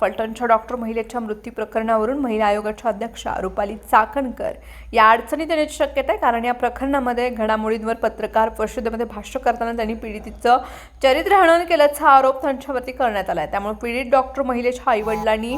फलटणच्या doctor महिलेच्या मृत्यू प्रकरणावरून महिला आयोगाच्या अध्यक्षा रुपाली चाकणकर या अडचणीत येण्याची शक्यता आहे. कारण या प्रकरणामध्ये घडामोडींवर पत्रकार परिषदेमध्ये भाष्य करताना त्यांनी पीडितीचं चरित्र हनन केल्याचा आरोप त्यांच्यावरती करण्यात आला आहे त्यामुळे पीडित डॉक्टर महिलेच्या आईवडिलांनी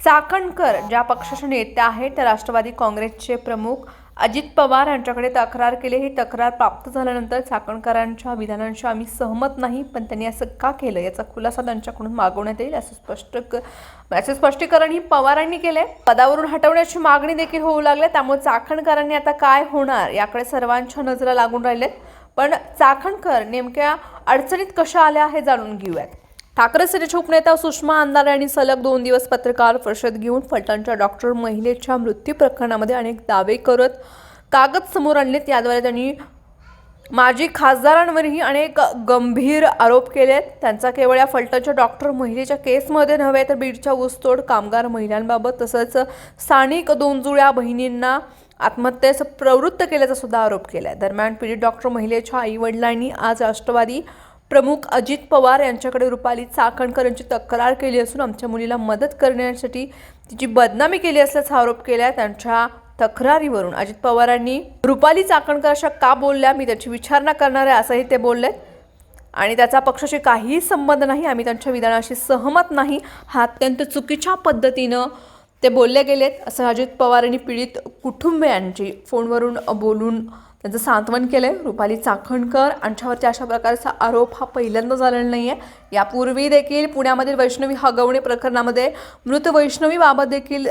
चाकणकर ज्या पक्षाचे नेते आहेत त्या राष्ट्रवादी काँग्रेसचे प्रमुख अजित पवार यांच्याकडे तक्रार केली. ही तक्रार प्राप्त झाल्यानंतर चाकणकरांच्या विधानांशी आम्ही सहमत नाही पण त्यांनी असं का केलं? याचा खुलासा त्यांच्याकडून मागवण्यात येईल असं स्पष्ट क- स्पष्टीकरण ही पवारांनी केले पदावरून हटवण्याची मागणी देखील होऊ लागली. त्यामुळे चाकणकरांनी आता काय होणार? याकडे सर्वांच्या नजरा लागून राहिलेत पण चाकणकर नेमक्या अडचणीत कशा आल्या हे जाणून घेऊयात. ठाकरे सेनेचे उपनेता सुषमा अंधारे यांनी सलग दोन दिवस पत्रकार परिषद घेऊन फलटणच्या डॉक्टर महिलेच्या मृत्यू प्रकरणामध्ये अनेक दावे करत कागद समोर आणलेत. याद्वारे त्यांनी माजी खासदारांवरही अनेक गंभीर आरोप केले आहेत त्यांचा केवळ या फलटणच्या डॉक्टर महिलेच्या केसमध्ये नव्हे तर बीडच्या ऊसतोड कामगार महिलांबाबत तसंच स्थानिक दोन जुळ्या बहिणींना आत्महत्येस प्रवृत्त केल्याचा सुद्धा आरोप केला आहे दरम्यान पीडित डॉक्टर महिलेच्या आईवडिलांनी आज राष्ट्रवादी प्रमुख अजित पवार यांच्याकडे रुपाली चाकणकर यांची तक्रार केली असून आमच्या मुलीला मदत करण्यासाठी तिची बदनामी केली असल्याचा आरोप केला आहे त्यांच्या तक्रारीवरून अजित पवारांनी रुपाली चाकणकर अशा का बोलल्या? मी त्याची विचारणा करणार आहे असंही ते बोलले आणि त्याचा पक्षाशी काहीही संबंध नाही. आम्ही त्यांच्या विधानाशी सहमत नाही. हा अत्यंत चुकीच्या पद्धतीनं ते बोलले गेलेत असं अजित पवारांनी पीडित कुटुंबियांची फोनवरून बोलून त्यांचं सांत्वन केलं आहे रुपाली चाखणकर यांच्यावरती अशा प्रकारचा आरोप हा पहिल्यांदा झालेला नाही आहे यापूर्वी देखील पुण्यामधील वैष्णवी हगवणे प्रकरणामध्ये मृत वैष्णवीबाबत देखील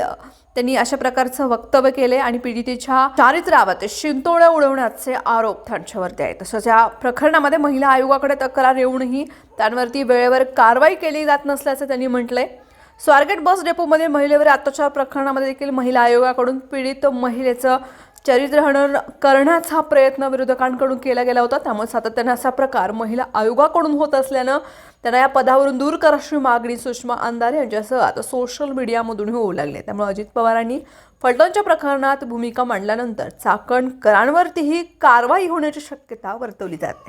त्यांनी अशा प्रकारचं वक्तव्य केले आणि पीडितेच्या चारित्र्यावर शिंतोड्या उडवण्याचे आरोप त्यांच्यावरती आहेत. तसंच या प्रकरणामध्ये महिला आयोगाकडे तक्रार येऊनही त्यांवरती वेळेवर कारवाई केली जात नसल्याचं त्यांनी म्हटलं आहे स्वारगेट बस डेपोमध्ये महिलेवर अत्याचार प्रकरणामध्ये देखील महिला आयोगाकडून पीडित महिलेचं चरित्रहनन करण्याचा प्रयत्न विरोधकांकडून केला गेला होता. त्यामुळे सातत्याने असा प्रकार महिला आयोगाकडून होत असल्यानं त्यांना या पदावरून दूर करायची मागणी सुषमा अंधारे यांच्यासह आता सोशल मीडियामधूनही होऊ लागले. त्यामुळे अजित पवारांनी फलटणच्या प्रकरणात भूमिका मांडल्यानंतर चाकणकरांवरतीही कारवाई होण्याची शक्यता वर्तवली जाते.